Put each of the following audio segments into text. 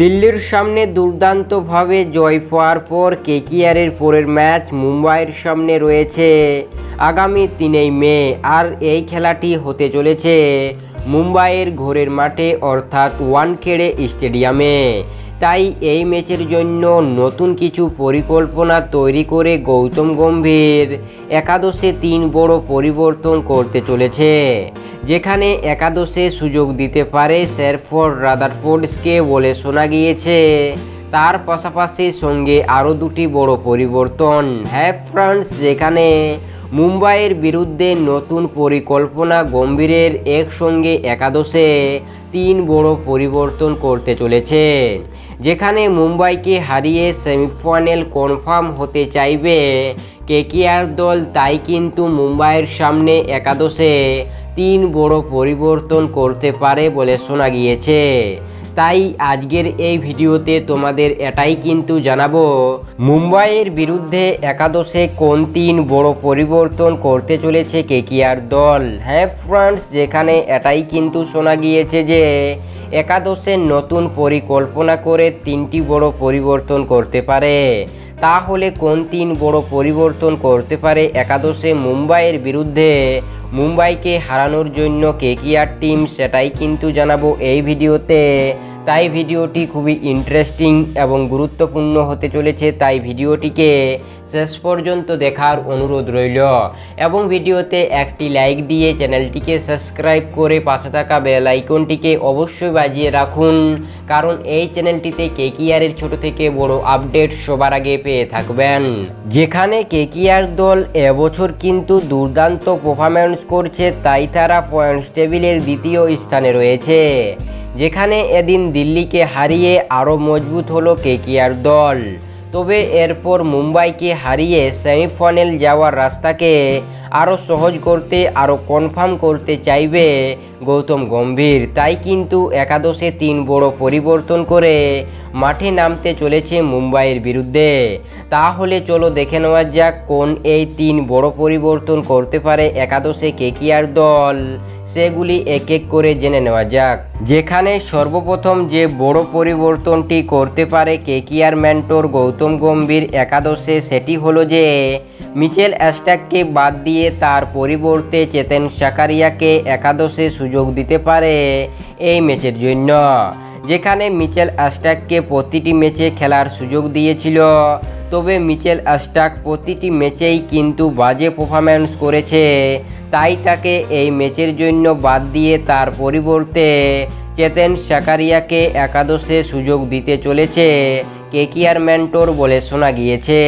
দিল্লির সামনে দুর্দান্তভাবে জয় পাওয়ার পর কেকিআরের পরের ম্যাচ মুম্বাইয়ের সামনে রয়েছে। আগামী তিনই মে আর এই খেলাটি হতে চলেছে মুম্বাইয়ের ঘোরের মাঠে অর্থাৎ ওয়ানখেড়ে স্টেডিয়ামে। তাই এই ম্যাচের জন্য নতুন কিছু পরিকল্পনা তৈরি করে গৌতম গম্ভীর একাদশে তিন বড় পরিবর্তন করতে চলেছে। যেখানে একাদশে সুযোগ দিতে পারে স্যারফোর্ড রাদারফোর্ডসকে বলে শোনা গিয়েছে। তার পাশাপাশি সঙ্গে আরও দুটি বড় পরিবর্তন। হ্যাভ ফ্রান্স, যেখানে মুম্বাইয়ের বিরুদ্ধে নতুন পরিকল্পনা গম্ভীরের একসঙ্গে একাদশে তিন বড় পরিবর্তন করতে চলেছে। যেখানে মুম্বাইকে হারিয়ে সেমিফাইনাল কনফার্ম হতে চাইবে কেকেআর দল, তাই কিন্তু মুম্বাইয়ের সামনে একাদশে তিন বড় পরিবর্তন করতে পারে বলে শোনা গিয়েছে। তাই আজকের এই ভিডিওতে তোমাদের এটাই কিন্তু জানাব। মুম্বাইয়ের বিরুদ্ধে একাদশে কোন তিন বড় পরিবর্তন করতে চলেছে কেকিআর দল? হ্যাঁ ফ্রান্স, যেখানে এটাই কিন্তু শোনা গিয়েছে যে একাদশের নতুন পরিকল্পনা করে তিনটি বড় পরিবর্তন করতে পারে। তাহলে কোন তিন বড় পরিবর্তন করতে পারে একাদশে মুম্বাইয়ের বিরুদ্ধে? মুম্বাইকে হারানোর জন্য কেকিআর টিম সেটাই কিন্তু জানাব এই ভিডিওতে। তাই ভিডিওটি খুবই ইন্টারেস্টিং এবং গুরুত্বপূর্ণ হতে চলেছে তাই ভিডিওটিকে শেষ পর্যন্ত দেখার অনুরোধ রইল। এবং ভিডিওতে একটি লাইক দিয়ে চ্যানেলটিকে সাবস্ক্রাইব করে পাশে থাকা বেল আইকনটিকে অবশ্যই বাজিয়ে রাখুন। কারণ এই চ্যানেলটিতে কেকিআরের ছোট থেকে বড় আপডেট সবার আগে পেয়ে থাকবেন। যেখানে কেকিআর দল এবছর কিন্তু দুর্দান্ত পারফরম্যান্স করছে তাই তারা পয়েন্টস টেবিলের দ্বিতীয় স্থানে রয়েছে। যেখানে এদিন দিল্লিকে হারিয়ে আরও মজবুত হলো কেকিআর দল। তবে এরপর মুম্বাইকে হারিয়ে সেমিফাইনাল যাওয়ার রাস্তাকে আরও সহজ করতে আরও কনফার্ম করতে চাইবে গৌতম গম্ভীর। তাই কিন্তু একাদশে তিন বড় পরিবর্তন করে মাঠে নামতে চলেছে মুম্বাইয়ের বিরুদ্ধে। তাহলে চলো দেখে নেওয়া যাক কোন এই তিন বড় পরিবর্তন করতে পারে একাদশে কেকিআর দল। সেগুলি এক এক করে জেনে নেওয়া যাক। যেখানে সর্বপ্রথম যে বড় পরিবর্তনটি করতে পারে কেকিআর ম্যান্টোর গৌতম গম্ভীর একাদশে, সেটি হলো যে মিচেল অ্যাস্টাককে বাদ দিয়ে তার পরিবর্তে চেতেন সাকারিয়াকে একাদশে সুযোগ দিতে পারে এই ম্যাচের জন্য। যেখানে মিচেল অ্যাস্টাককে প্রতিটি ম্যাচে খেলার সুযোগ দিয়েছিল, তবে মিচেল অ্যাস্টাক প্রতিটি ম্যাচেই কিন্তু বাজে পারফরম্যান্স করেছে। তাই তাকে এই ম্যাচের জন্য বাদ দিয়ে তার পরিবর্তে চেতেন সাকারিয়াকে একাদশে সুযোগ দিতে চলেছে কেকিআর ম্যান্টোর বলে শোনা গিয়েছে।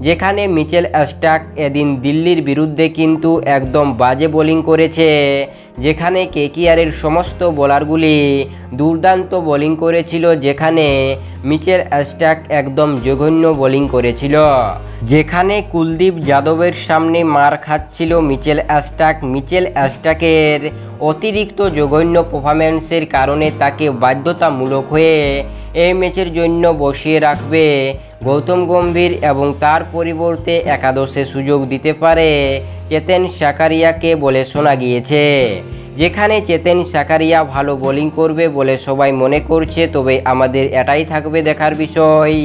যেখানে মিচেল অ্যাস্টাক এদিন দিল্লির বিরুদ্ধে কিন্তু একদম বাজে বোলিং করেছে, যেখানে কেকিআরের সমস্ত বোলারগুলি দুর্দান্ত বোলিং করেছিল, যেখানে মিচেল অ্যাস্টাক একদম জঘন্য বোলিং করেছিল। যেখানে কুলদীপ যাদবের সামনে মার খাচ্ছিল মিচেল অ্যাস্টাক মিচেল অ্যাস্টাকের অতিরিক্ত জঘন্য পারফরম্যান্সের কারণে তাকে বাধ্যতামূলক হয়ে এই ম্যাচের জন্য বসিয়ে রাখবে গৌতম গম্ভীর এবং তার পরিবর্তে একাদশে সুযোগ দিতে পারে চেতেন সাকারিয়াকে বলে শোনা গিয়েছে। যেখানে চেতেন সাকারিয়া ভালো বোলিং করবে বলে সবাই মনে করছে, তবে আমাদের এটাই থাকবে দেখার বিষয়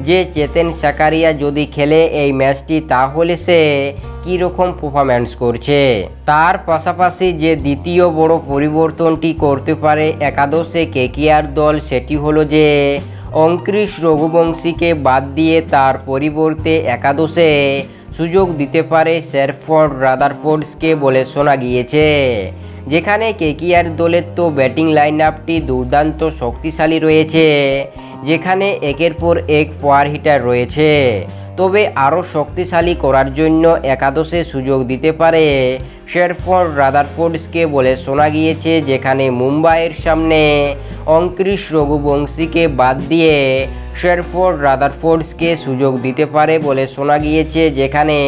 যে চেতেন সাকারিয়া যদি খেলে এই ম্যাচটি তাহলে সে কীরকম পারফরম্যান্স করছে। তার পাশাপাশি যে দ্বিতীয় বড় পরিবর্তনটি করতে পারে একাদশে কেকিআর দল, সেটি হলো যে অঙ্কৃশ রঘুবংশীকে বাদ দিয়ে তার পরিবর্তে একাদশে সুযোগ দিতে পারে শেরফোর্ড রাদারফোর্ডসকে বলে শোনা গিয়েছে, যেখানে কেকিআর দলের তো ব্যাটিং লাইন আপটি দুর্দান্ত শক্তিশালী রয়েছে, যেখানে একের পর এক পাওয়ার হিটার রয়েছে। তবে আরও শক্তিশালী করার জন্য একাদশে সুযোগ দিতে পারে শেরফোর্ড রাদারফোর্ডসকে বলে শোনা গিয়েছে যেখানে মুম্বাইয়ের সামনে অঙ্কৃশ রঘুবংশীকে বাদ দিয়ে শেরফোর্ড, রাদারফোর্ডসকে সুযোগ দিতে পারে বলে শোনা গিয়েছে, যেখানে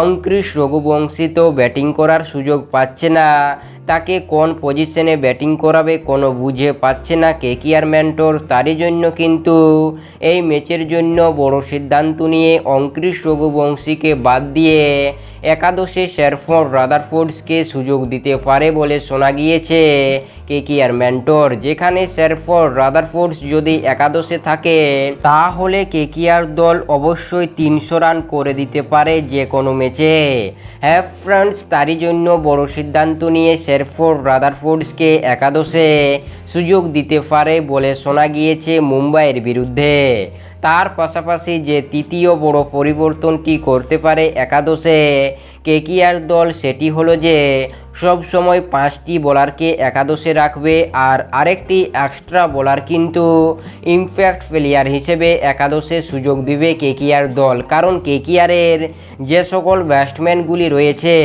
অঙ্কৃশ রঘুবংশী তো ব্যাটিং করার সুযোগ পাচ্ছে না। তাকে কোন পজিশনে ব্যাটিং করাবে কোনো বুঝে পাচ্ছে না কে কেকিআর ম্যান্টোর তারই জন্য কিন্তু এই ম্যাচের জন্য বড় সিদ্ধান্ত নিয়ে অঙ্কৃশ রঘুবংশীকে বাদ দিয়ে একাদশে শেরফোর্ড, রাদারফোর্ডসকে সুযোগ দিতে পারে বলে শোনা গিয়েছে। কেকিআর মেন্টর যেখানে শেরফোর্ড রাদারফোর্ডস যদি একাদশে থাকে, তাহলে কেকিআর দল অবশ্যই তিনশো রান করে দিতে পারে যে কোনো ম্যাচে হ্যাঁ ফ্রান্স তারই জন্য বড় সিদ্ধান্ত নিয়ে শেরফোর্ড রাদারফোর্ডসকে একাদশে সুযোগ দিতে পারে বলে শোনা গিয়েছে মুম্বাইয়ের বিরুদ্ধে। তার পাশাপাশি যে তৃতীয় বড় পরিবর্তনটি করতে পারে একাদশে কেকিআর দল সেটি হলো যে সব সময় পাঁচটি বোলারকে একাদশে রাখবে আর আরেকটি এক্সট্রা বোলার কিন্তু ইম্প্যাক্ট প্লেয়ার হিসেবে একাদশে সুযোগ দিবে কেকিআর দল। কারণ কেকিআরের যে সকল ব্যাটসম্যানগুলি রয়েছে,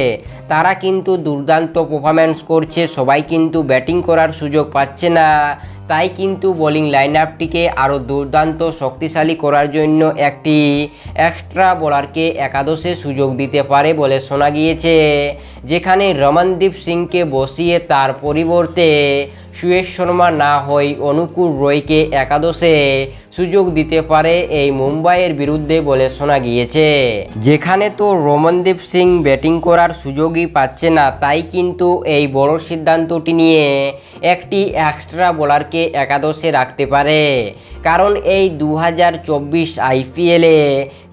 তারা কিন্তু দুর্দান্ত পারফরম্যান্স করছে। সবাই কিন্তু ব্যাটিং করার সুযোগ পাচ্ছে না। তাই কিন্তু বোলিং লাইন আপটিকে আরও দুর্দান্ত শক্তিশালী করার জন্য একটি এক্সট্রা বোলারকে একাদশে সুযোগ দিতে পারে বলে শোনা গিয়েছে। যেখানে রমনদীপ সিংকে বসিয়ে তার পরিবর্তে সুয়েশ শর্মা না হয়ে অনুকূল রয়কে একাদশে সুযোগ দিতে পারে এই মুম্বাইয়ের বিরুদ্ধে বলে শোনা গিয়েছে। যেখানে তো রমনদীপ সিং ব্যাটিং করার সুযোগই পাচ্ছে না, তাই কিন্তু এই বড় সিদ্ধান্তটি নিয়ে একটি এক্সট্রা বোলারকে একাদশে রাখতে পারে। কারণ এই দু হাজার চব্বিশ আইপিএলে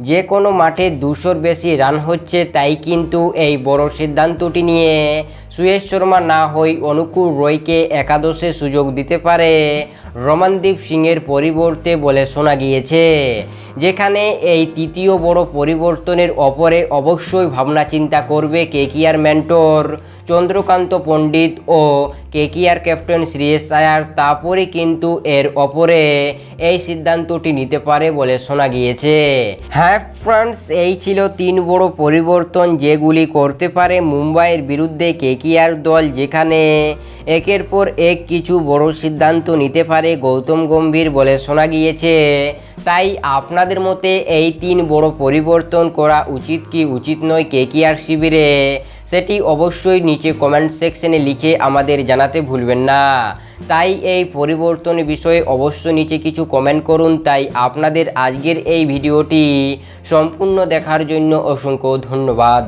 যে কোনো মাঠে দুশোর বেশি রান হচ্ছে, তাই কিন্তু এই বড় সিদ্ধান্তটি নিয়ে সুয়েশ শর্মা না হয়ে অনুকূল রয়কে একাদশে সুযোগ দিতে পারে। রমনদীপ সিংয়ের পরিবর্তে বলে শোনা গিয়েছে, যেখানে এই তৃতীয় বড় পরিবর্তনের অপরে অবশ্যই ভাবনা চিন্তা করবে কেকিআর মেন্টর। চন্দ্রকান্ত পণ্ডিত ও কেকিআর ক্যাপ্টেন শ্রেয়স আয়ার, তারপরে কিন্তু এর ওপরে এই সিদ্ধান্তটি নিতে পারে বলে শোনা গিয়েছে। হ্যাঁ ফ্রেন্ডস এই ছিল তিন বড় পরিবর্তন যেগুলি করতে পারে মুম্বাইয়ের বিরুদ্ধে কেকিআর দল, যেখানে একের পর এক কিছু বড় সিদ্ধান্ত নিতে পারে গৌতম গম্ভীর বলে শোনা গিয়েছে। তাই আপনাদের মতে এই তিন বড় পরিবর্তন করা উচিত কি উচিত নয় কেকিআর শিবিরে? সেটি অবশ্যই নিচে কমেন্ট সেকশনে লিখে আমাদের জানাতে ভুলবেন না। তাই এই পরিবর্তন বিষয়ে অবশ্যই নিচে কিছু কমেন্ট করুন। তাই আপনাদের আজকের এই ভিডিওটি সম্পূর্ণ দেখার জন্য অসংখ্য ধন্যবাদ।